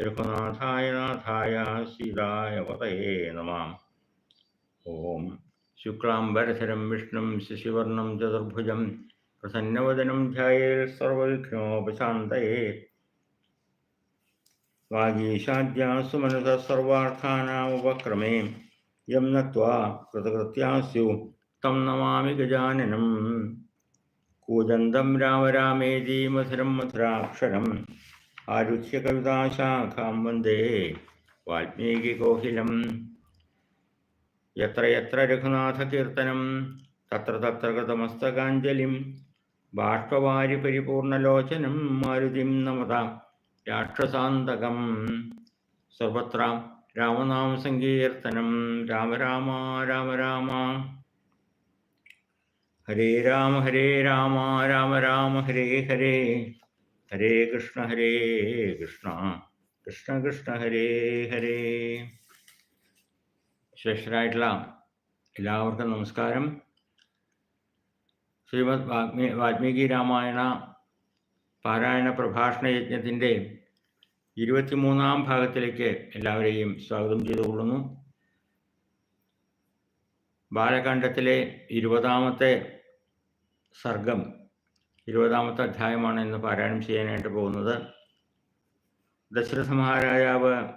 रघुनाथाय नाथाय श्रीराय वतये नमः। ॐ शुक्लाम्बरधरं, विष्णुं शशिवर्णं, चतुर्भुजं, प्रसन्नवदनं ध्यायेर्सर्वविघ्नोपशान्तये वागीशाद्या सुमनसः सर्वार्थानामुपक्रमे, यं नत्वा कृतकृत्या स्युः तं नमामि गजाननं कूजन्दं राम रामेति मधुरं मधुराक्षरम्। ആരുഹ്യ കവിതാശാഖാം വന്ദേ വാൽമീകികോഹിലം യത്ര യത്ര രഘുനാഥകീർത്തനം തത്ര തത്ര കൃതമസ്തകാഞ്ജലിം ബാഷ്പവാരി പരിപൂർണലോചനം മാരുതിം നമത രാക്ഷസാന്തകം. സർവത്ര രാമനാമ സങ്കീർത്തനം. രാമ രാമ രാമ രാമ. ഹരേ രാമ ഹരേ രാമ രാമ രാമ ഹരേ ഹരേ. ഹരേ കൃഷ്ണ ഹരേ കൃഷ്ണ. കൃഷ്ണ കൃഷ്ണ ഹരേ ഹരേ. ശ്രേഷ്ഠരായിട്ടുള്ള എല്ലാവർക്കും നമസ്കാരം. ശ്രീമദ് വാൽമീ വാത്മീകി രാമായണ പാരായണ പ്രഭാഷണ യജ്ഞത്തിന്റെ ഇരുപത്തിമൂന്നാം ഭാഗത്തിലേക്ക് എല്ലാവരെയും സ്വാഗതം ചെയ്തുകൊള്ളുന്നു. ബാലകാണ്ഡത്തിലെ ഇരുപതാമത്തെ സർഗം ഇരുപതാമത്തെ അധ്യായമാണ് ഇന്ന് പാരായണം ചെയ്യാനായിട്ട് പോകുന്നത്. ദശരഥ മഹാരാജാവ്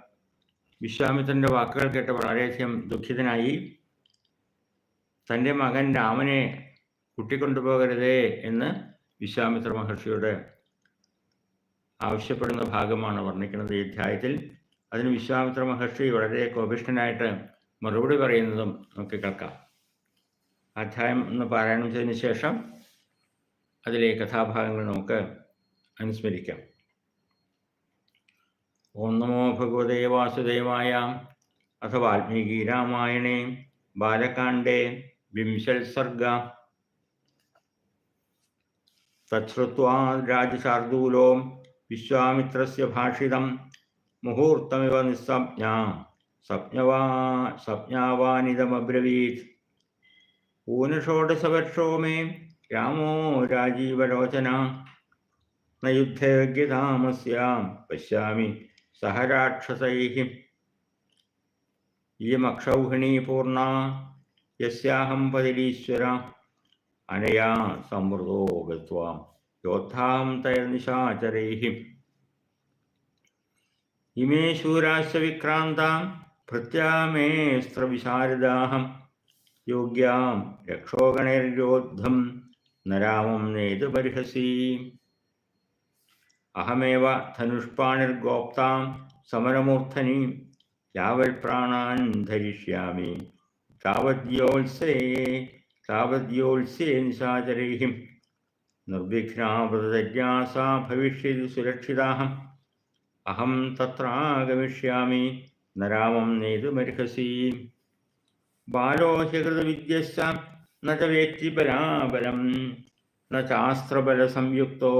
വിശ്വാമിത്രന്റെ വാക്കുകൾ കേട്ട് വളരെയധികം ദുഃഖിതനായി തന്റെ മകൻ രാമനെ കുട്ടിക്കൊണ്ടുപോകരുതേ എന്ന് വിശ്വാമിത്ര മഹർഷിയുടെ ആവശ്യപ്പെടുന്ന ഭാഗമാണ് വർണിക്കുന്നത് ഈ അധ്യായത്തിൽ. അതിന് വിശ്വാമിത്ര മഹർഷി വളരെ കോപിഷ്ഠനായിട്ട് മറുപടി പറയുന്നതും നമുക്ക് കേൾക്കാം. അധ്യായം ഒന്ന് പാരായണം ചെയ്തതിന് ശേഷം അതിലെ കഥാഭാഗങ്ങൾ നമുക്ക് അനുസ്മരിക്കാം. ഓം നമോ ഭഗവതേ വാസുദേവായ അഥ വാൽമീകി രാമായണേ ബാലകാണ്ഡേ വിംശൽ സർഗ. തശ്രുത്വാ രാജശാർദൂലോ വിശ്വാമിത്രസ്യ ഭാഷിതം മുഹൂർത്തമിവ നിസ്സജ്ഞ സപ്നവാ സപ്നാവാനിതമബ്രവീത് ഊനഷോഡശവർഷോ മേ രാമോ രാജീവലോചന ന യുദ്ധയോഗ്യതാമസ്യാം പശ്യാമി സഹ രാക്ഷസൈ ഇയമക്ഷൗഹിണീ പൂർണ യസ്യാഹം പതിരീശ്വര അനയാ സമൃദ്ധോ ഗത്വാ യോദ്ധാം തൈർനിശാചരൈ ഇമേ ശൂരാശ്ച വിക്രാന്താം ഭൃത്യാമേസ്ത്രവിശാരദാഹം യോഗ്യാം രക്ഷോഗണൈര്യോദ്ധം നരാമം നേതുപരിഹസി അഹമേവ ധനുഷ്പാണിർഗോപ്താം സമരമൂർധനി. യാവൽ പ്രാണാൻ ധരിഷ്യാമി. താവദ്യോത്സേ താവദ്യോത്സേ നിശാചരൈः നിർവിഘ്നാവൃതജിജ്ഞാസാ ഭവിഷ്യതി സുരക്ഷിതാഹം. അഹം തത്രാഗമിഷ്യാമി. നരാമം നേതുമർഹസി ബാലോഹ്യകൃതവിദ്യശ്ച ന ച വേത്തി ബലാബലം ന ചാസ്ത്രബലസംയുക്തോ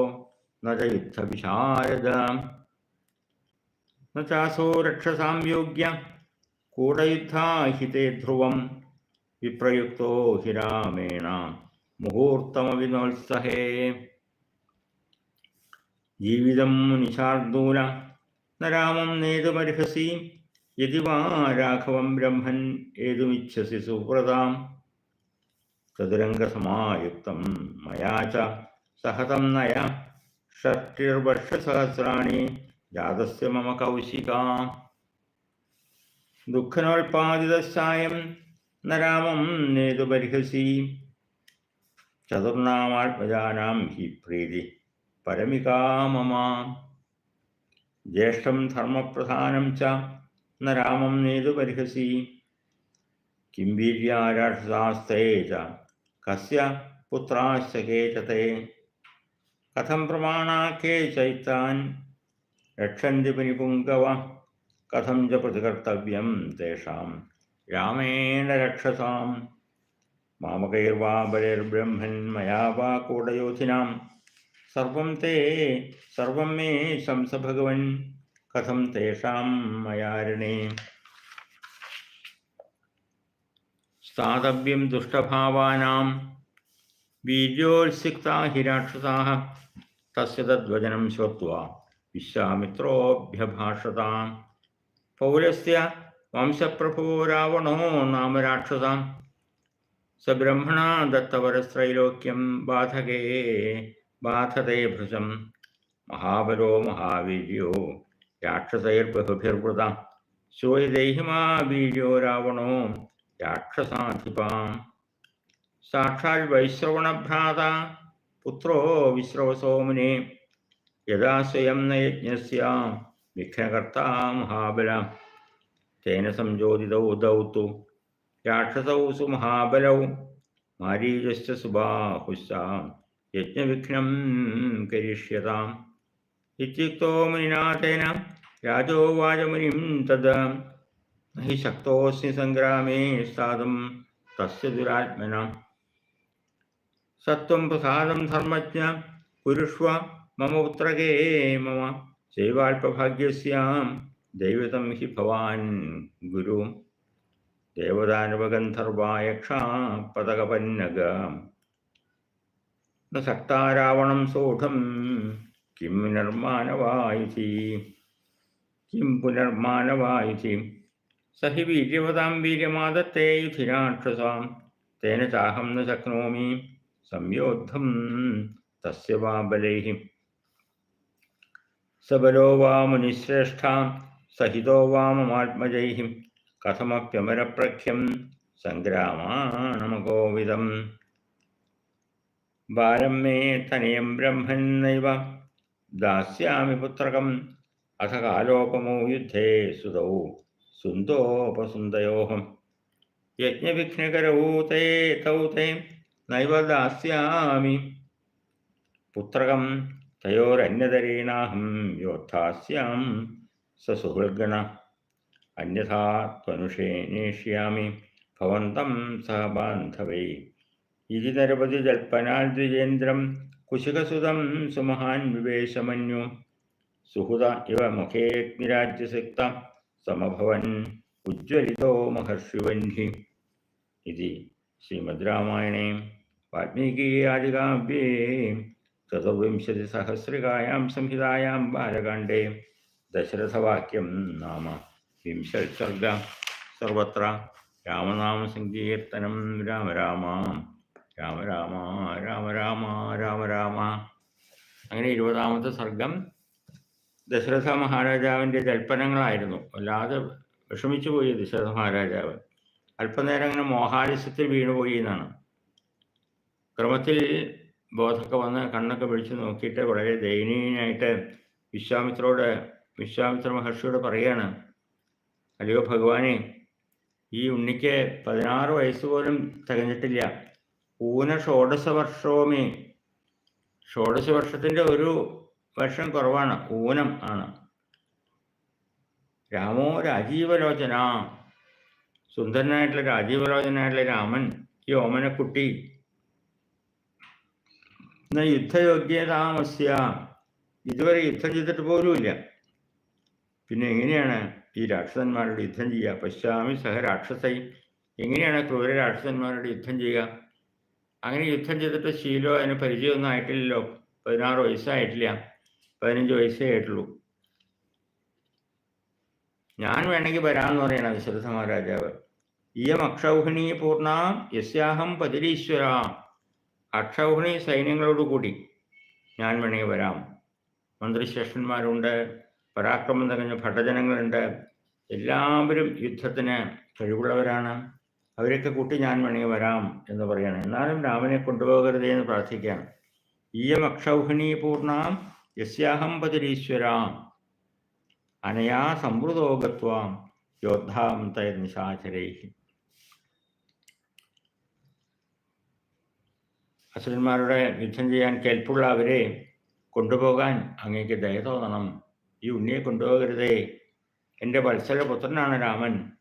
ന ച യുദ്ധവിശാരദ ന ചാസോ രക്ഷസാം യോഗ്യ കൂടയുദ്ധാഹിതേ ധ്രുവം വിപ്രയുക്തോ ഹി രാമേണ മുഹൂർത്തമവിനോത്സഹേ. ജീവിതം മുനിശാർദൂല ന രാമം നേതുമർഹസി യതി വാ രാഘവം ബ്രഹ്മൻ ഏതുമിച്ഛസി സുഹൃതാം. ചതുരംഗസമായുക്തം മയാ ച സഹതം നയ ഷഷ്ടിർവർഷസഹസ്രാണി ജാതസ്യ മമ കൗശിക ദുഃഖനോൽപാദിതസായം ന രാമം നേതുപരിഹസി ചതുർനാമാത്മജാനാം ഹി പ്രീതി പരമികാ മമ ജ്യേഷ്ഠം ധർമ്മപ്രധാനം ച ന രാമം നേതുപരിഹസി കിം വീര്യാരാക്ഷസാസ്തേ ച കസ്യ പുത്രാശ്ച കേചത്തെ കഥം പ്രമാണാഖേ ചൈത്താൻ രക്ഷന്തി പനിപുങ്കവ കഥം ച പ്രതികർത്തവ്യം തേഷാം രാമേണ രക്ഷസാം മാമകൈർവാ ബലിർബ്രഹ്മൻ മയാ വാ കൂടയോധിനാം സർവം തേ സർവം മേ ശംസ ഭഗവൻ കഥം തേഷാം स्थातव्यं दुष्टभावानां। बीजोत्सिक्ता हि राक्षसाः तस्य तद्वचनं श्रुत्वा विश्वामित्रोऽभ्यभाषतां। पौलस्य वंशप्रभो रावणो नाम राक्षसां। स ब्रह्मणा दत्तवरस्त्रैलोक्यं बाधके, बाधते भृशं। महाबलो, महावीर्यो, राक्षसैर्बहुभिर्वृता। सोयदेहिमा बीजो रावणो। രാക്ഷസാധിപാം. സാക്ഷാൽ വൈശ്രവണഭ്രാത പുത്രോ വിശ്രവസോ മുനെ യഥാ സ്വയം നയജ്ഞസ്യാം വിഘ്നകർത്താ മഹാബല. തേന സംജോതിതൗ ദൗത്തു രാക്ഷസൗ സുമഹാബലൗ മാരീജശ്ച സുബാഹുസാം യജ്ഞവിഘ്നം കരിഷ്യതാം. ഇത്യുക്തോ മുനിനാഥേന രാജോവാചമുനിം തദ. हि शक्तोऽस्मि सङ्ग्रामे स्थातुं तस्य दुरात्मना सत्त्वं प्रसादं धर्मज्ञ कुरुष्व मम पुत्रके मम शैवाल्पभाग्यस्यां दैवतं हि भवान् गुरु देवदानवगन्धर्वा यक्षा पदकपन्नग न सक्ता रावणं सोढं किं पुनर्मानवायुधि किं पुनर्मानवायुधि स സഹി വീര്യവതാം വീര്യമാദത്തേയുധിരാക്ഷസാം തേന ചാഹം ന ശക്നോമി സംയോദ്ധം തസ്യ വാബലൈഹി സബലോ വാ മുനിശ്രേഷ്ഠാം സഹിതോ വാമമാത്മജൈ കഥമപ്യമരപ്രഖ്യം സംഗ്രാമാണമഗോവിതം ബാലം മേ തനയം ബ്രഹ്മന്നൈവ ദാസ്യാമി പുത്രകം അഥ കാലോപമോ യുദ്ധേ സുതൗ സുന്ദോപസുന്ദയോഹം യജ്ഞവിഘ്നകരവൂ തേ തൗ തേ നൈവ ദാസ്യാമി. പുത്രകം തയോരന്യതരീണാഹം യോദ്ധാസ്യാം സസുഹൃഗണ അന്യഥാ ത്വനുഷേനേഷ്യാമി ഭവന്തം സഹ ബാന്ധവൈ. ഇതി നരപതി ജൽപ്പനാൽ ദ്വിജേന്ദ്രം കുശികസുതം സുമഹാൻ വിവേശമന്യു. സുഹൃത ഇവ മുഖേഗ്നിരാജ്യസിക്ത സമഭവൻ ഉജ്ജ്വലിതോ മഹർഷിവന്ഹി ഇതി ശ്രീമദ് രാമായണേ വാൽമീകി ആദികാവ്യേ. ചതുർവിംശതിസഹസ്രികായാം സംഹിതായാം ബാലകാണ്ഡേ. ദശരഥവാക്യം നാമ വിംശൽസർഗ സർവത്ര രാമനാമസങ്കീർത്തനം രാമ രാമ രാമ രാമ രാമ രാമ രാമ രാമ. അങ്ങനെ ഇരുപതാമത്തെ സർഗം ദശരഥ മഹാരാജാവിന്റെ ജൽപ്പനങ്ങളായിരുന്നു അല്ലാതെ വിഷമിച്ചു പോയി ദശരഥ മഹാരാജാവ് അല്പനേരം അങ്ങനെ മോഹാലിസ്യത്തിൽ വീണുപോയി എന്നാണ്. ക്രമത്തിൽ ബോധമൊക്കെ വന്ന് കണ്ണൊക്കെ വിളിച്ച് നോക്കിയിട്ട് വളരെ ദയനീയനായിട്ട് വിശ്വാമിത്രോട് വിശ്വാമിത്ര മഹർഷിയോട് പറയാണ് അല്ലയോ ഭഗവാനെ ഈ ഉണ്ണിക്ക് പതിനാറ് വയസ്സ് പോലും തികഞ്ഞിട്ടില്ല. ഊന ഷോഡശ വർഷവുമേ ഷോഡശ വർഷത്തിന്റെ ഒരു വർഷം കുറവാണ് ഊനം ആണ്. രാമോ രാജീവലോചന. സുന്ദരനായിട്ടുള്ള രാജീവലോചനായിട്ടുള്ള രാമൻ ഈ ഓമനക്കുട്ടി. എന്ന യുദ്ധയോഗ്യതാമസ്യ. ഇതുവരെ യുദ്ധം ചെയ്തിട്ട് പോലുമില്ല. പിന്നെ എങ്ങനെയാണ് ഈ രാക്ഷസന്മാരോട് യുദ്ധം ചെയ്യുക? പശ്ചാമി സഹ രാക്ഷസൈ എങ്ങനെയാണ് ക്രൂര രാക്ഷസന്മാരോട് യുദ്ധം ചെയ്യുക? അങ്ങനെ യുദ്ധം ചെയ്തിട്ട് ശീലോ അതിന് പരിചയമൊന്നും ആയിട്ടില്ലല്ലോ. പതിനാറ് വയസ്സായിട്ടില്ല. പതിനഞ്ച് വയസ്സേ ആയിട്ടുള്ളൂ. ഞാൻ വേണമെങ്കിൽ വരാമെന്ന് പറയണം ദശരഥ മഹാരാജാവ് ഇയം അക്ഷൗഹിണി പൂർണ യസ്യാഹം പതിരീശ്വര. അക്ഷൗഹിണി സൈന്യങ്ങളോടുകൂടി ഞാൻ വേണമെങ്കിൽ വരാം. മന്ത്രിശ്രേഷ്ഠന്മാരുണ്ട് പരാക്രമം തികഞ്ഞ ഭട്ടജനങ്ങളുണ്ട്. എല്ലാവരും യുദ്ധത്തിന് കഴിവുള്ളവരാണ്. അവരൊക്കെ കൂട്ടി ഞാൻ വേണമെങ്കിൽ വരാം എന്ന് പറയണം. എന്നാലും രാമനെ കൊണ്ടുപോകരുതേ എന്ന് പ്രാർത്ഥിക്കുകയാണ്. ഇയം അക്ഷൗഹിണി പൂർണ യസ്യാഹം പതിരീശ്വരാം അനയാ സംവൃതോ യോദ്ധാം തയ തൈർനിശാചരൈ അസുരന്മാരുടെ യുദ്ധം ചെയ്യാൻ കേൾപ്പുള്ള അവരെ കൊണ്ടുപോകാൻ അങ്ങേക്ക് ദയ തോന്നണം. ഈ ഉണ്ണിയെ കൊണ്ടുപോകരുതേ. എന്റെ വത്സലപുത്രനാണ് രാമൻ.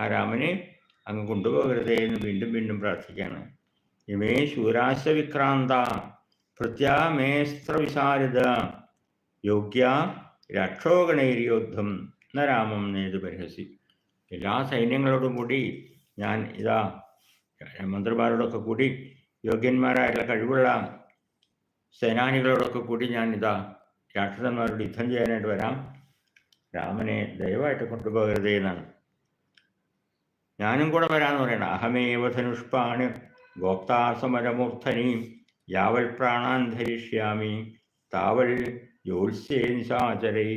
ആ രാമനെ അങ്ങ് കൊണ്ടുപോകരുതേ എന്ന് വീണ്ടും വീണ്ടും പ്രാർത്ഥിക്കുകയാണ്. ഇമേ ശൂരാശ വിക്രാന്ത യോഗ്യ രക്ഷോഗണൈര്യോദ്ധം ന രാമം നേതു പരിഹസി. എല്ലാ സൈന്യങ്ങളോടും കൂടി ഞാൻ ഇതാ മന്ത്രിമാരോടൊക്കെ കൂടി യോഗ്യന്മാരായിട്ടുള്ള കഴിവുള്ള സേനാനികളോടൊക്കെ കൂടി ഞാൻ ഇതാ രാക്ഷസന്മാരോട് യുദ്ധം ചെയ്യാനായിട്ട് വരാം. രാമനെ ദയവായിട്ട് കൊണ്ടുപോകരുതേ എന്നാണ്. ഞാനും കൂടെ വരാമെന്ന് പറയണം. അഹമേവ ധനുഷ്പാണ് ഗോപ്താസമരമൂർധനി യാവൽ പ്രാണാൻ ധരിഷ്യാമി താവൽ യോത്സ്യേ നിശാചരൈ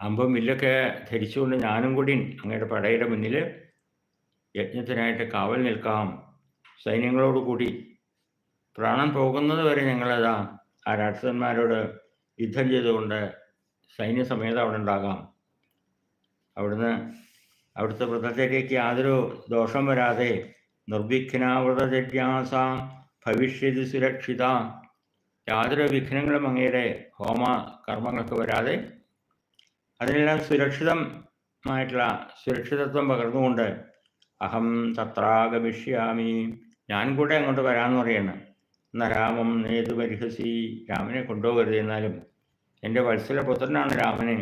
അമ്പം വില്ലൊക്കെ ധരിച്ചുകൊണ്ട് ഞാനും കൂടി അങ്ങയുടെ പടയുടെ മുന്നിൽ യജ്ഞത്തിനായിട്ട് കാവൽ നിൽക്കാം. സൈന്യങ്ങളോട് കൂടി പ്രാണൻ പോകുന്നത് വരെ ഞങ്ങളതാ ആ രാക്ഷസന്മാരോട് യുദ്ധം ചെയ്തുകൊണ്ട് സൈന്യസമേതം അവിടെ ഉണ്ടാകാം. അവിടുന്ന് അവിടുത്തെ വ്രതചര്യയ്ക്ക് യാതൊരു ദോഷം വരാതെ നിർവിഘ്നാവ്രതചര്യാസ ഭവിഷ്യതി സുരക്ഷിത. യാതൊരു വിഘ്നങ്ങളും അങ്ങയുടെ ഹോമ കർമ്മങ്ങൾക്ക് വരാതെ അതിനെല്ലാം സുരക്ഷിതമായിട്ടുള്ള സുരക്ഷിതത്വം പകർന്നുകൊണ്ട് അഹം തത്രാഗമിഷ്യാമി. ഞാൻ കൂടെ അങ്ങോട്ട് വരാമെന്ന് പറയണം. എന്ന രാമം നേതു പരിഹസി. രാമനെ കൊണ്ടുപോകരുത് എന്നാലും എന്റെ വത്സല പുത്രനാണ് രാമനെ.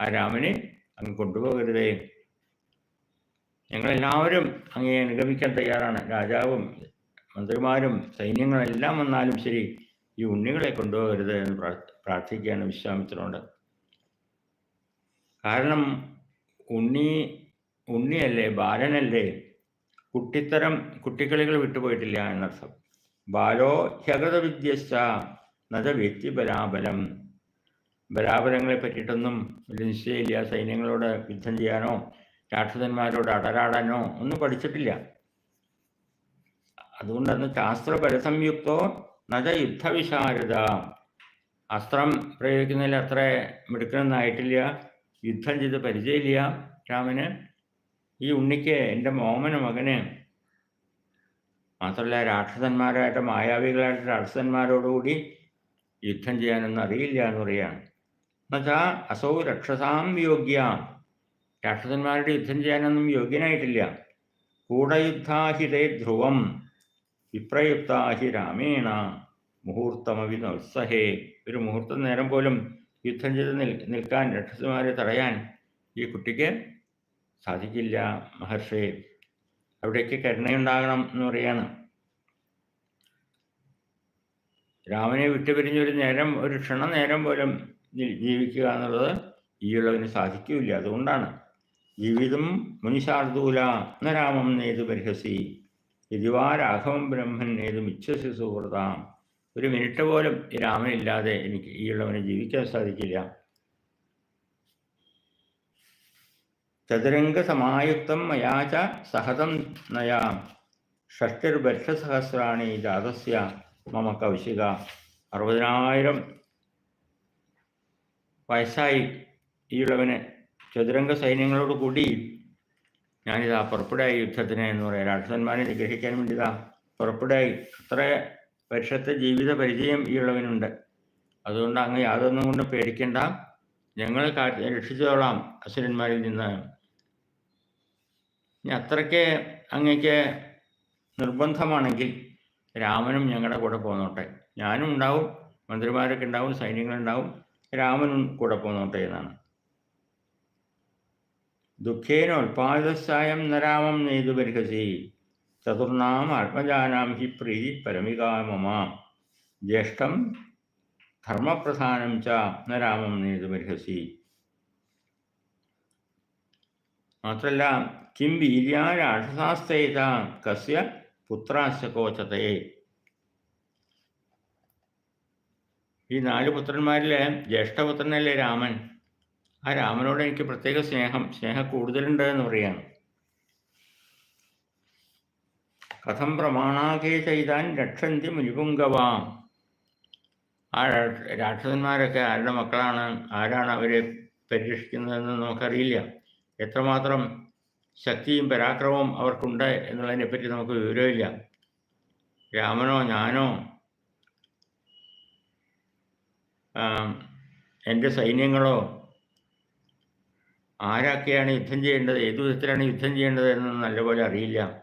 ആ രാമനെ അങ്ങ് കൊണ്ടുപോകരുതേ. ഞങ്ങളെല്ലാവരും അങ്ങേ അനുഗമിക്കാൻ തയ്യാറാണ്. രാജാവും മന്ത്രിമാരും സൈന്യങ്ങളെല്ലാം വന്നാലും ശരി ഈ ഉണ്ണികളെ കൊണ്ടുപോകരുത് എന്ന് പ്രാർത്ഥിക്കുകയാണ് വിശ്വാമിത്രനോട്. കാരണം ഉണ്ണി ഉണ്ണിയല്ലേ ബാലനല്ലേ? കുട്ടിത്തരം കുട്ടിക്കളികൾ വിട്ടുപോയിട്ടില്ല എന്നർത്ഥം. ബാലോ ഹ്യകൃത വിദ്യശ്ച നത വ്യക്തി ബലാബലം ബലാബലങ്ങളെ പറ്റിയിട്ടൊന്നും വലിയ നിശ്ചയമില്ല. സൈന്യങ്ങളോട് യുദ്ധം ചെയ്യാനോ രാക്ഷസന്മാരോട് അടരാടാനോ ഒന്നും പഠിച്ചിട്ടില്ല. അതുകൊണ്ടന്ന് ശാസ്ത്ര ശാസ്ത്രപരസംയുക്തോ നജ യുദ്ധവിശാരത അസ്ത്രം പ്രയോഗിക്കുന്നതിൽ അത്ര മിടുക്കണമെന്നായിട്ടില്ല യുദ്ധം ചെയ്ത് പരിചയമില്ല. രാമന് ഈ ഉണ്ണിക്ക് എന്റെ മോമന മകന് മാത്രമല്ല രാക്ഷസന്മാരായിട്ട് മായാവികളായിട്ട് രാക്ഷസന്മാരോടുകൂടി യുദ്ധം ചെയ്യാനൊന്നും അറിയില്ല എന്ന് പറയുകയാണ് എന്നുവെച്ചാൽ അസൗ രക്ഷസാം യോഗ്യ. രാക്ഷസന്മാരുടെ യുദ്ധം ചെയ്യാനൊന്നും യോഗ്യനായിട്ടില്ല. കൂടയുദ്ധാഹിതേ ധ്രുവം. വിപ്രയുക്താഹി രാമേണ മുഹൂർത്തമവി നത്സഹേ ഒരു മുഹൂർത്ത നേരം പോലും യുദ്ധം ചെയ്ത് നിൽ നിൽക്കാൻ രക്ഷസുമാരെ തടയാൻ ഈ കുട്ടിക്ക് സാധിക്കില്ല മഹർഷേ. അവിടേക്ക് കരുണയുണ്ടാകണം എന്ന് പറയാണ്. രാമനെ വിട്ടുപിരിഞ്ഞൊരു നേരം ഒരു ക്ഷണ നേരം പോലും ജീവിക്കുക എന്നുള്ളത് ഈയുള്ളവന് സാധിക്കില്ല. അതുകൊണ്ടാണ് ജീവിതം മുനിശാർദൂല എന്ന രാമം നേതു പരിഹസി. യതിവാ രാഘവം ബ്രഹ്മൻ ഏതും ഇച്ഛസി സുഹൃതാം. ഒരു മിനിറ്റ് പോലും ഈ രാമനില്ലാതെ എനിക്ക് ഈയുള്ളവന് ജീവിക്കാൻ സാധിക്കില്ല. ചതുരംഗ സമായുക്തം മയാച സഹതം നയാ. ഷഷ്ടിർബർഷസഹസ്രാണി ജാതസ്യ മമ കൗശിക. അറുപതിനായിരം വയസ്സായി ഈയുള്ളവന് ചതുരംഗ സൈന്യങ്ങളോട് കൂടി ഞാനിതാ പുറപ്പെടായി യുദ്ധത്തിന് എന്ന് പറയാം രാക്ഷസന്മാരെ നിഗ്രഹിക്കാൻ വേണ്ടിതാ പുറപ്പെടായി. അത്ര വർഷത്തെ ജീവിത പരിചയം ഈ ഉള്ളവനുണ്ട്. അതുകൊണ്ട് അങ്ങ് യാതൊന്നും കൊണ്ട് പേടിക്കേണ്ട. ഞങ്ങൾ രക്ഷിച്ചോളാം അസുരന്മാരിൽ നിന്ന്. ഇനി അത്രയ്ക്ക് അങ്ങക്ക് നിർബന്ധമാണെങ്കിൽ രാമനും ഞങ്ങളുടെ കൂടെ പോന്നോട്ടെ. ഞാനും ഉണ്ടാവും മന്ത്രിമാരൊക്കെ ഉണ്ടാവും സൈന്യങ്ങളുണ്ടാവും രാമനും കൂടെ പോന്നോട്ടെ എന്നാണ്. ദുഃഖേന ഉൽപാദിതസായം നരാമം നെയ്തു പരിഹസി. ചതുർണാം ആത്മജാനാം ഹി പ്രീതി പരമികാമമ ജ്യേഷ്ഠം ധർമ്മപ്രധാനം ച നരാമം നെയ്തു പരിഹസി. മാത്രല്ല കിം വീര്യ രാക്ഷസാസ്തേത കസ്യ പുത്രാശകോചതയെ ഈ നാല് പുത്രന്മാരിലെ ജ്യേഷ്ഠപുത്രനല്ലേ രാമൻ? ആ രാമനോട് എനിക്ക് പ്രത്യേക സ്നേഹം സ്നേഹം കൂടുതലുണ്ട് എന്ന് പറയാണ്. കഥം പ്രമാണാകേ ചെയ്താൻ രക്ഷന്തി മുനിപുങ്കവാം. ആ രാക്ഷസന്മാരൊക്കെ ആരുടെ മക്കളാണ് ആരാണ് അവരെ പരിരക്ഷിക്കുന്നതെന്ന് നമുക്കറിയില്ല. എത്രമാത്രം ശക്തിയും പരാക്രമവും അവർക്കുണ്ട് എന്നുള്ളതിനെപ്പറ്റി നമുക്ക് വിവരമില്ല. രാമനോ ഞാനോ എന്റെ സൈന്യങ്ങളോ ആരൊക്കെയാണ് യുദ്ധം ചെയ്യേണ്ടത്? ഏതു വിധത്തിലാണ് യുദ്ധം ചെയ്യേണ്ടത് എന്ന് നല്ലപോലെ അറിയില്ല.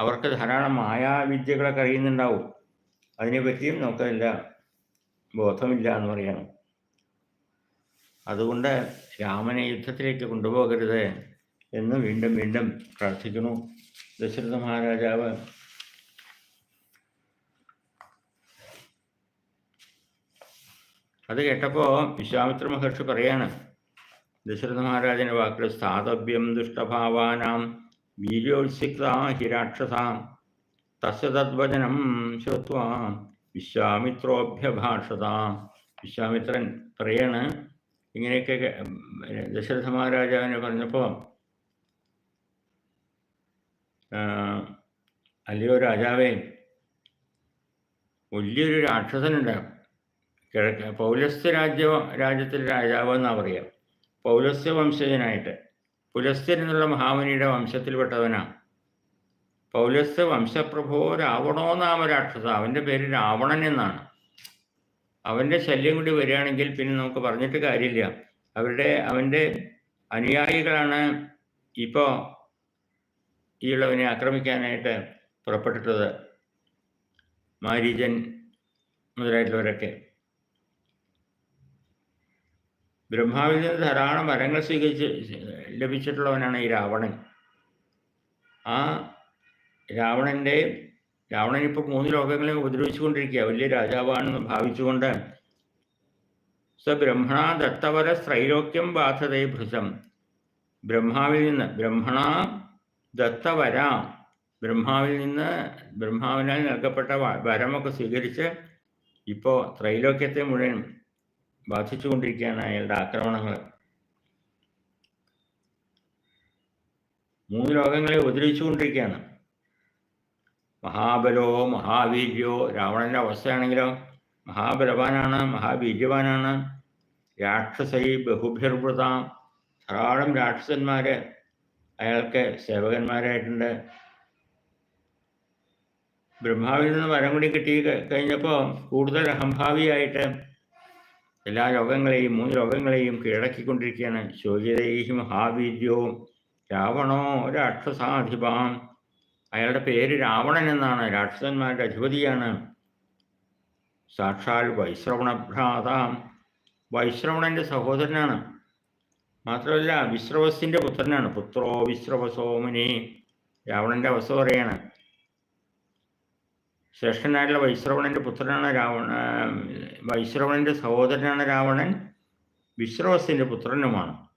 അവർക്ക് ധാരാളം മായാവിദ്യകളൊക്കെ അറിയുന്നുണ്ടാവും. അതിനെപ്പറ്റിയും നമുക്കല്ല ബോധമില്ല എന്ന് പറയണം. അതുകൊണ്ട് രാമനെ യുദ്ധത്തിലേക്ക് കൊണ്ടുപോകരുത് എന്ന് വീണ്ടും വീണ്ടും പ്രാർത്ഥിക്കുന്നു. ദശരഥ മഹാരാജാവ്. അത് കേട്ടപ്പോൾ വിശ്വാമിത്ര മഹർഷി പറയാണ് ദശരഥ മഹാരാജന്റെ വാക്കുകൾ സ്ഥാതവ്യം ദുഷ്ടഭാവാനാം വീര്യോത്സിക്ത ഹിരാക്ഷസാം തസ്യ തദ്വചനം ശ്രുത്വ വിശ്വാമിത്രോഭ്യഭാഷത വിശ്വാമിത്രൻ പറയാണ് ഇങ്ങനെയൊക്കെ ദശരഥ മഹാരാജാവിനെ പറഞ്ഞപ്പോൾ അല്ലയോ രാജാവേ വലിയൊരു രാക്ഷസനുണ്ട്. കിഴക്ക് പൗലസ്ത്യ രാജ്യ രാജ്യത്തിലെ രാജാവ് എന്നാ പറയുക പൗലസ്ത്യ വംശജനായിട്ട്. പുലസ്ത്യൻ എന്നുള്ള മഹാമുനിയുടെ വംശത്തിൽപ്പെട്ടവനാണ് പൗലസ്യ വംശപ്രഭോ രാവണോ നാമ രാക്ഷസ. അവന്റെ പേര് രാവണൻ എന്നാണ്. അവന്റെ ശല്യം കൂടി വരികയാണെങ്കിൽ പിന്നെ നമുക്ക് പറഞ്ഞിട്ട് കാര്യമില്ല. അവരുടെ അവന്റെ അനുയായികളാണ് ഇപ്പോൾ ഈയുള്ളവനെ ആക്രമിക്കാനായിട്ട് പുറപ്പെട്ടിട്ടുള്ളത്. മാരീജൻ മുതലായിട്ടുള്ളവരൊക്കെ. ബ്രഹ്മാവിൽ നിന്ന് ധാരാളം വരങ്ങൾ സ്വീകരിച്ച് ലഭിച്ചിട്ടുള്ളവനാണ് ഈ രാവണൻ. ആ രാവണന്റെ രാവണൻ ഇപ്പോൾ മൂന്ന് ലോകങ്ങളെ ഉപദ്രവിച്ചുകൊണ്ടിരിക്കുക വലിയ രാജാവാണെന്ന് ഭാവിച്ചുകൊണ്ട്. സ ബ്രഹ്മണ ദത്തവര സ്ത്രൈലോക്യം ബാധതേ ഭൃസം ബ്രഹ്മാവിൽ നിന്ന് ബ്രഹ്മണ ദത്തവര. ബ്രഹ്മാവിൽ നിന്ന് ബ്രഹ്മാവിനാൽ നൽകപ്പെട്ട വരമൊക്കെ സ്വീകരിച്ച് ഇപ്പോൾ ത്രൈലോക്യത്തെ മുഴുവൻ ബാധിച്ചുകൊണ്ടിരിക്കുകയാണ് അയാളുടെ ആക്രമണങ്ങൾ. മൂന്ന് ലോകങ്ങളെ ഉപദ്രവിച്ചുകൊണ്ടിരിക്കുകയാണ്. മഹാബലോ മഹാവീര്യോ രാവണന്റെ അവസ്ഥയാണെങ്കിലോ മഹാബലവാനാണ് മഹാവീര്യവാനാണ് രാക്ഷസൈ ബഹുഭിർവൃത ധാരാളം രാക്ഷസന്മാര് അയാൾക്ക് സേവകന്മാരായിട്ടുണ്ട്. ബ്രഹ്മാവിൽ നിന്ന് വരം കൂടി കിട്ടി കഴിഞ്ഞപ്പോൾ കൂടുതൽ അഹംഭാവിയായിട്ട് എല്ലാ ലോകങ്ങളെയും മൂന്ന് ലോകങ്ങളെയും കീഴടക്കിക്കൊണ്ടിരിക്കുകയാണ്. ശോചിതൈഹി മഹാവീര്യവും രാവണോ രാക്ഷസാധിപാം. അയാളുടെ പേര് രാവണൻ എന്നാണ്. രാക്ഷസന്മാരുടെ അധിപതിയാണ്. സാക്ഷാൽ വൈശ്രവണഭ്രാത. വൈശ്രവണന്റെ സഹോദരനാണ്. മാത്രമല്ല വിശ്രവസിന്റെ പുത്രനാണ്. പുത്രോ വിശ്രവസോമനെ. രാവണന്റെ അവസ്ഥ പറയാണ്. ശ്രേഷ്ഠനായിട്ടുള്ള വൈശ്രവണന്റെ പുത്രനാണ് രാവണ വൈശ്രവണന്റെ സഹോദരനാണ് രാവണൻ വിശ്രവസിന്റെ പുത്രനുമാണ്.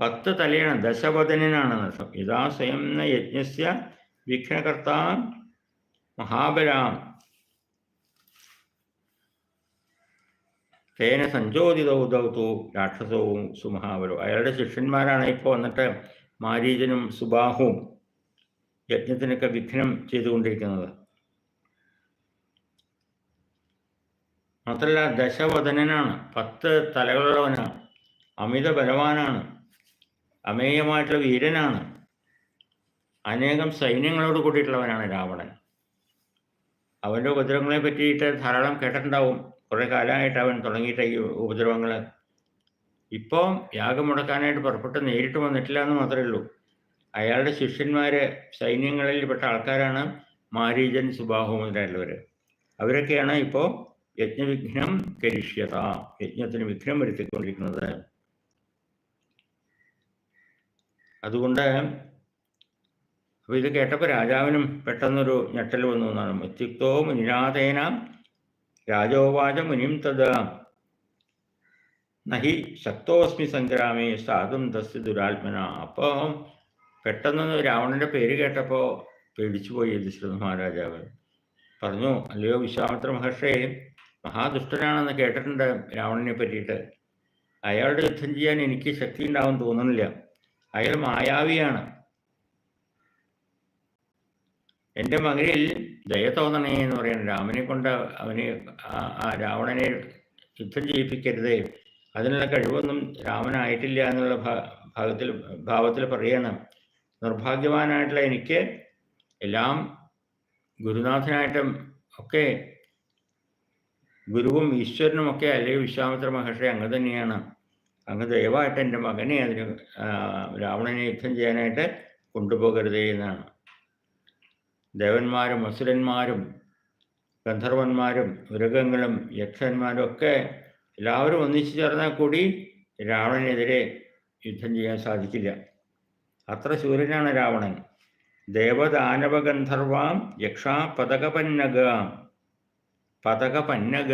പത്ത് തലയാണ് ദശവദനാണ് അർത്ഥം ഇതാ സ്വയം യജ്ഞസ്യ വിഘ്നകർത്ത മഹാബലാം. തേന സഞ്ചോദിത ഉദൗത്തു രാക്ഷസവും സുമഹാബലവും. അയാളുടെ ശിഷ്യന്മാരാണ് ഇപ്പോൾ വന്നിട്ട് മാരീചനും സുബാഹുവും. യജ്ഞത്തിനൊക്കെ വിഘ്നം ചെയ്തുകൊണ്ടിരിക്കുന്നത്. മാത്രമല്ല ദശവധനനാണ് പത്ത് തലകളുള്ളവനാണ്. അമിത ബലവാനാണ്. അമേയമായിട്ടുള്ള വീരനാണ്. അനേകം സൈന്യങ്ങളോട് കൂടിയിട്ടുള്ളവനാണ് രാവണൻ. അവന്റെ ഉപദ്രവങ്ങളെ പറ്റിയിട്ട് ധാരാളം കേട്ടിട്ടുണ്ടാവും. കുറേ കാലമായിട്ട് അവൻ തുടങ്ങിയിട്ട് ഈ ഉപദ്രവങ്ങൾ ഇപ്പോൾ യാഗം മുടക്കാനായിട്ട് പുറപ്പെട്ട് നേരിട്ട് വന്നിട്ടില്ല എന്ന് മാത്രമേ ഉള്ളൂ. അയാളുടെ ശിഷ്യന്മാര് സൈന്യങ്ങളിൽ പെട്ട ആൾക്കാരാണ് മാരീജൻ സുബാഹു മുതലായിട്ടുള്ളവർ അവരൊക്കെയാണ് ഇപ്പോൾ യജ്ഞവിഘ്നം കരിഷ്യത യജ്ഞത്തിന് വിഘ്നം വരുത്തിക്കൊണ്ടിരിക്കുന്നത്. അതുകൊണ്ട് അപ്പൊ ഇത് കേട്ടപ്പോൾ രാജാവിനും പെട്ടെന്നൊരു ഞെട്ടൽ വന്നു എന്നാണ്. മുത്യുക്തോ മുനിനാഥേന രാജോവാച മുനിം തത് നഹി ശക്തോസ്മി സംഗ്രാമേ സാധും തസ്യ ദുരാത്മന. അപ്പോൾ പെട്ടെന്ന് രാവണന്റെ പേര് കേട്ടപ്പോൾ പേടിച്ചുപോയി ദശരഥ മഹാരാജാവ്. പറഞ്ഞു അല്ലയോ വിശ്വാമിത്ര മഹർഷേ മഹാദുഷ്ടനാണെന്ന് കേട്ടിട്ടുണ്ട് രാവണനെ പറ്റിയിട്ട്. അയാളുടെ യുദ്ധം ചെയ്യാൻ എനിക്ക് ശക്തി ഉണ്ടാവും തോന്നുന്നില്ല. അയാൾ മായാവിയാണ്. എന്റെ മകനിൽ ദയ തോന്നണേ എന്ന് പറയുന്നത് രാമനെ കൊണ്ട് അവനെ രാവണനെ യുദ്ധം ചെയ്യിപ്പിക്കരുതേ. അതിനുള്ള കഴിവൊന്നും രാമനായിട്ടില്ല എന്നുള്ള ഭാഗത്തിൽ ഭാവത്തിൽ പറയണം. നിർഭാഗ്യവാനായിട്ടുള്ള എനിക്ക് എല്ലാം ഗുരുനാഥനായിട്ടും ഒക്കെ ഗുരുവും ഈശ്വരനും ഒക്കെ അല്ലെങ്കിൽ വിശ്വാമിത്ര മഹർഷി അങ്ങ് തന്നെയാണ്. അങ്ങ് ദയവായിട്ട് എന്റെ മകനെ അതിന് രാവണനെ യുദ്ധം ചെയ്യാനായിട്ട് കൊണ്ടുപോകരുതേ എന്നാണ്. ദേവന്മാരും അസുരന്മാരും ഗന്ധർവന്മാരും മൃഗങ്ങളും യക്ഷന്മാരും ഒക്കെ എല്ലാവരും ഒന്നിച്ചു ചേർന്നാൽ കൂടി രാവണനെതിരെ യുദ്ധം ചെയ്യാൻ സാധിക്കില്ല. അത്ര ശൂരനാണ് രാവണൻ. ദേവദാനവഗന്ധർവാം യക്ഷാ പതകപന്നകാം പതകപന്നഗ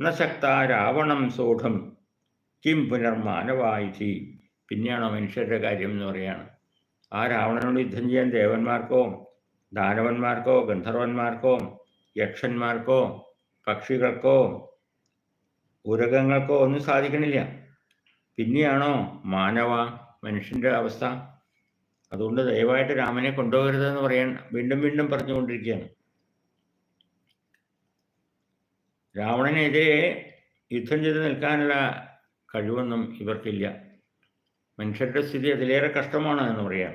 നശക്ത രാവണം സോഢം. കിം പുനർമാനവായിധി. പിന്നെയാണ് മനുഷ്യരുടെ കാര്യം എന്ന് പറയാണ് ആ രാവണനോട് യുദ്ധം ചെയ്യാൻ ദേവന്മാർക്കോ ദാനവന്മാർക്കോ ഗന്ധർവന്മാർക്കോ യക്ഷന്മാർക്കോ പക്ഷികൾക്കോ ഉരകങ്ങൾക്കോ ഒന്നും സാധിക്കണില്ല. പിന്നെയാണോ മാനവ മനുഷ്യന്റെ അവസ്ഥ. അതുകൊണ്ട് ദയവായിട്ട് രാമനെ കൊണ്ടുപോകരുതെന്ന് പറയാൻ വീണ്ടും വീണ്ടും പറഞ്ഞുകൊണ്ടിരിക്കുകയാണ്. രാവണനെതിരെ യുദ്ധം ചെയ്ത് നിൽക്കാനുള്ള കഴിവൊന്നും ഇവർക്കില്ല. മനുഷ്യരുടെ സ്ഥിതി അതിലേറെ കഷ്ടമാണ് എന്ന് പറയാം.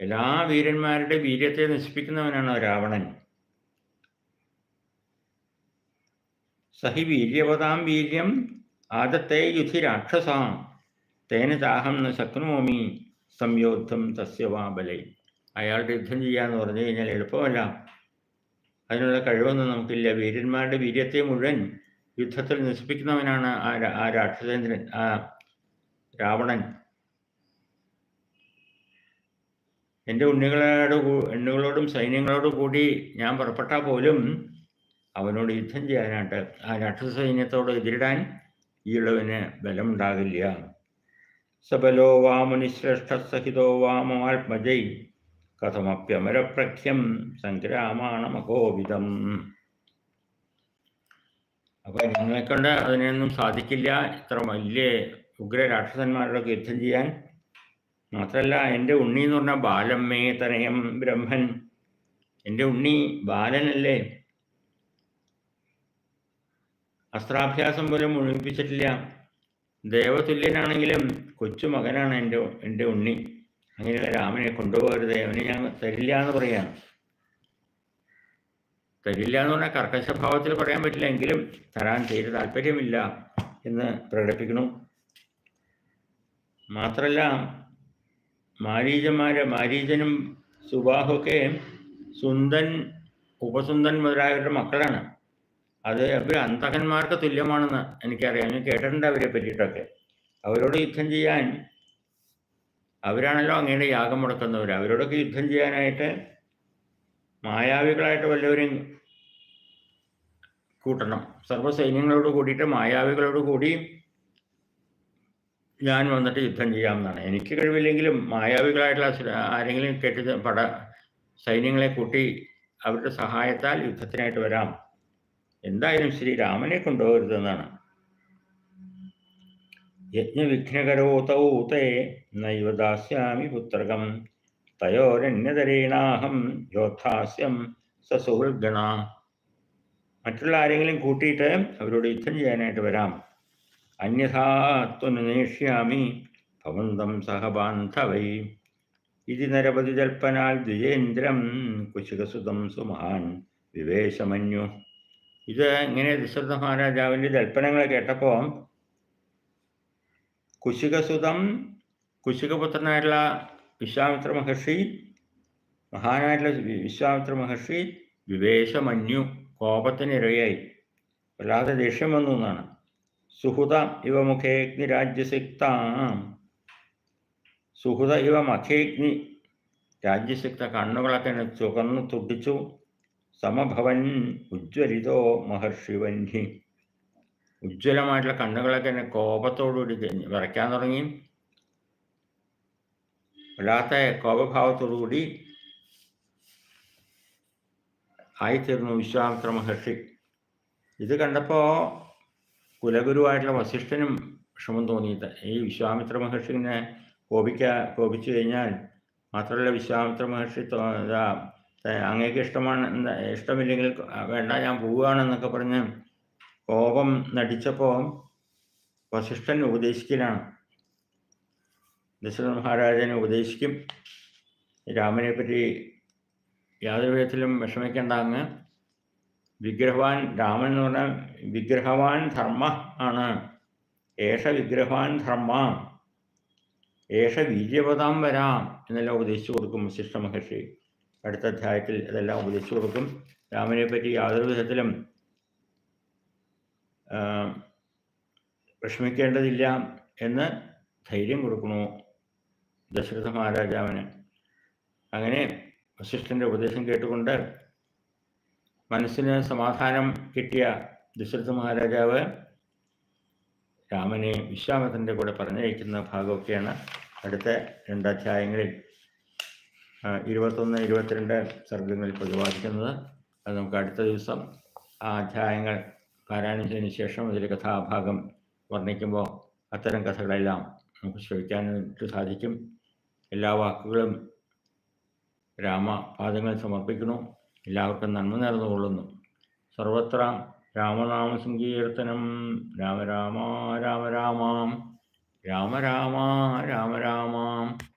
എല്ലാ വീരന്മാരുടെ വീര്യത്തെ നശിപ്പിക്കുന്നവനാണ് രാവണൻ. സഹി വീര്യവതാം വീര്യം ആദത്തെ യുധി രാക്ഷസാം. തേന ദാഹം ന ശക്നോമി സംയോദ്ധം തസ്യ വാ ബലൈ. അയാളുടെ യുദ്ധം ചെയ്യാന്ന് പറഞ്ഞു കഴിഞ്ഞാൽ എളുപ്പമല്ല. അതിനുള്ള കഴിവൊന്നും നമുക്കില്ല. വീരന്മാരുടെ വീര്യത്തെ മുഴുവൻ യുദ്ധത്തിൽ നശിപ്പിക്കുന്നവനാണ് ആ ആ രാക്ഷസേന്ദ്രൻ ആ രാവണൻ. എന്റെ ഉണ്ണികളോട് എണ്ണുകളോടും സൈന്യങ്ങളോടും കൂടി ഞാൻ പുറപ്പെട്ടാൽ പോലും അവനോട് യുദ്ധം ചെയ്യാനായിട്ട് ആ രാക്ഷസ സൈന്യത്തോട് എതിരിടാൻ ഈ ഉള്ളവന് ബലമുണ്ടാകില്ല. സബലോ വാ വാമാത്മജൈ കഥമപ്യമരപ്രഖ്യം സംഗ്രാമാണമകോവിധം അപ്പോൾ ഞങ്ങളെ കൊണ്ട് അതിനൊന്നും സാധിക്കില്ല. ഇത്ര വലിയ ഉഗ്ര രാക്ഷസന്മാരോടൊക്കെ യുദ്ധം ചെയ്യാൻ മാത്രമല്ല എന്റെ ഉണ്ണി എന്ന് പറഞ്ഞാൽ ബാലമ്മേ തനയം ബ്രഹ്മൻ. എന്റെ ഉണ്ണി ബാലനല്ലേ? അസ്ത്രാഭ്യാസം പോലും മുഴുമിപ്പിച്ചിട്ടില്ല ദേവതുല്യനാണെങ്കിലും കൊച്ചുമകനാണ് എന്റെ എന്റെ ഉണ്ണി. അങ്ങനെയുള്ള രാമനെ കൊണ്ടുപോകരുത് അവനെ ഞാൻ തരില്ല എന്ന് പറയാണ് തരില്ല എന്ന് പറഞ്ഞാൽ കർക്കശഭാവത്തിൽ പറയാൻ പറ്റില്ല എങ്കിലും തരാൻ തീരെ താല്പര്യമില്ല എന്ന് പ്രകടിപ്പിക്കണം മാത്രല്ല മാരീജന്മാര് മാരീജനും സുബാഹുമൊക്കെ സുന്ദൻ ഉപസുന്ദൻ മുതലായവരുടെ മക്കളാണ്. അത് അവർ അന്തകന്മാർക്ക് തുല്യമാണെന്ന് എനിക്കറിയാം. ഞാൻ കേട്ടിട്ടുണ്ട് അവരെ പറ്റിയിട്ടൊക്കെ. അവരോട് യുദ്ധം ചെയ്യാൻ അവരാണല്ലോ അങ്ങയുടെ യാഗം മുടക്കുന്നവർ അവരോടൊക്കെ യുദ്ധം ചെയ്യാനായിട്ട് മായാവികളായിട്ട് വല്ലവരും കൂട്ടണം. സർവസൈന്യങ്ങളോട് കൂടിയിട്ട് മായാവികളോട് കൂടി ഞാൻ വന്നിട്ട് യുദ്ധം ചെയ്യാമെന്നാണ്. എനിക്ക് കഴിവില്ലെങ്കിലും മായാവികളായിട്ടുള്ള ആരെങ്കിലും കെട്ടി പട സൈന്യങ്ങളെ കൂട്ടി അവരുടെ സഹായത്താൽ യുദ്ധത്തിനായിട്ട് വരാം. എന്തായാലും ശ്രീരാമനെ കൊണ്ടുപോകരുതെന്നാണ്. യജ്ഞവിഘ്നകരോതൗതേ നൈവ ദാസ്യാമി പുത്രകം തയോരന്യതരേണാഹം യോദ്ധാസ്യം സസുഹൃഗണ മറ്റുള്ള ആരെങ്കിലും കൂട്ടിയിട്ട് അവരോട് യുദ്ധം ചെയ്യാനായിട്ട് വരാം. അന്യഥാത്വനുനേഷ്യാമി ഭവന്തം സഹബാന്ധവൈ ഇതി നരപതി ജൽപ്പനാൽ ദ്വിജേന്ദ്രം കുശികസുതം സുമഹാൻ വിവേശമന്യു. ഇത് ഇങ്ങനെ ദശരഥ മഹാരാജാവിന്റെ ജൽപ്പനങ്ങൾ കേട്ടപ്പോൾ കുശികസുതം കുശികപുത്രനായിട്ടുള്ള വിശ്വാമിത്ര മഹർഷി മഹാനായിട്ടുള്ള വിശ്വാമിത്ര മഹർഷി വിവേശമന്യു കോപത്തിനിരയായി. വല്ലാതെ ദേഷ്യം വന്നു എന്നാണ്. സുഹൃത ഇവ മുഖേഗ്നി രാജ്യസിക്താം. സുഹൃത ഇവ മഖേഗ്നി രാജ്യസിക്ത കണ്ണുകളൊക്കെ ചുകന്നു തുടിച്ചു സമഭവൻ ഉജ്ജ്വലിതോ മഹർഷിവന്നി ഉജ്ജ്വലമായിട്ടുള്ള കണ്ണുകളൊക്കെ എന്നെ കോപത്തോടുകൂടി വിറയ്ക്കാൻ തുടങ്ങി. വല്ലാത്ത കോപഭാവത്തോടുകൂടി ആയിത്തീർന്നു വിശ്വാമിത്ര മഹർഷി. ഇത് കണ്ടപ്പോൾ കുലഗുരുവായിട്ടുള്ള വസിഷ്ഠനും വിഷമം തോന്നിയിട്ട് ഈ വിശ്വാമിത്ര മഹർഷിനെ കോപിക്ക കോപിച്ചു കഴിഞ്ഞാൽ മാത്രമല്ല വിശ്വാമിത്ര മഹർഷി അങ്ങേക്ക് ഇഷ്ടമാണ് ഇഷ്ടമില്ലെങ്കിൽ വേണ്ട ഞാൻ പോവുകയാണെന്നൊക്കെ പറഞ്ഞ് കോപം നടിച്ചപ്പോൾ വസിഷ്ഠൻ ഉപദേശിക്കലാണ് ദശരഥ മഹാരാജനെ ഉപദേശിക്കും. രാമനെ പറ്റി യാതൊരു വിധത്തിലും വിഷമിക്കേണ്ട അങ്ങ് വിഗ്രഹവാൻ രാമൻ എന്ന് പറഞ്ഞാൽ വിഗ്രഹവാൻ ധർമ്മ ആണ്. ഏഷ വിഗ്രഹവാൻ ധർമ്മ. ഏഷ വീര്യവതാം വരാം എന്നെല്ലാം ഉപദേശിച്ചു കൊടുക്കും വസിഷ്ഠ മഹർഷി. അടുത്ത അധ്യായത്തിൽ അതെല്ലാം ഉപദേശിച്ചു കൊടുക്കും. രാമനെ പറ്റി യാതൊരു വിധത്തിലും വിഷമിക്കേണ്ടതില്ല എന്ന് ധൈര്യം കൊടുക്കുന്നു ദശരഥ മഹാരാജാവിന്. അങ്ങനെ വസിഷ്ഠന്റെ ഉപദേശം കേട്ടുകൊണ്ട് മനസ്സിന് സമാധാനം കിട്ടിയ ദശരഥ മഹാരാജാവ് രാമനെ വിശ്വാമിത്രന്റെ കൂടെ പറഞ്ഞയക്കുന്ന ഭാഗമൊക്കെയാണ് അടുത്ത രണ്ടധ്യായങ്ങളിൽ ഇരുപത്തൊന്ന് ഇരുപത്തിരണ്ട് സർഗങ്ങളിൽ പ്രതിപാദിക്കുന്നത്. അത് നമുക്ക് അടുത്ത ദിവസം ആ അധ്യായങ്ങൾ പാരായണത്തിന് ശേഷം ഇതിലെ കഥാഭാഗം വർണിക്കുമ്പോൾ അത്തരം കഥകളെല്ലാം നമുക്ക് ശ്രവിക്കാനായിട്ട് സാധിക്കും. എല്ലാ വാക്കുകളും രാമപാദങ്ങൾ സമർപ്പിക്കുന്നു. എല്ലാവർക്കും നന്മ നേർന്നുകൊള്ളുന്നു. സർവത്ര രാമനാമ സങ്കീർത്തനം. രാമ രാമ രാമ രാമാം. രാമ രാമ രാമ രാമാം.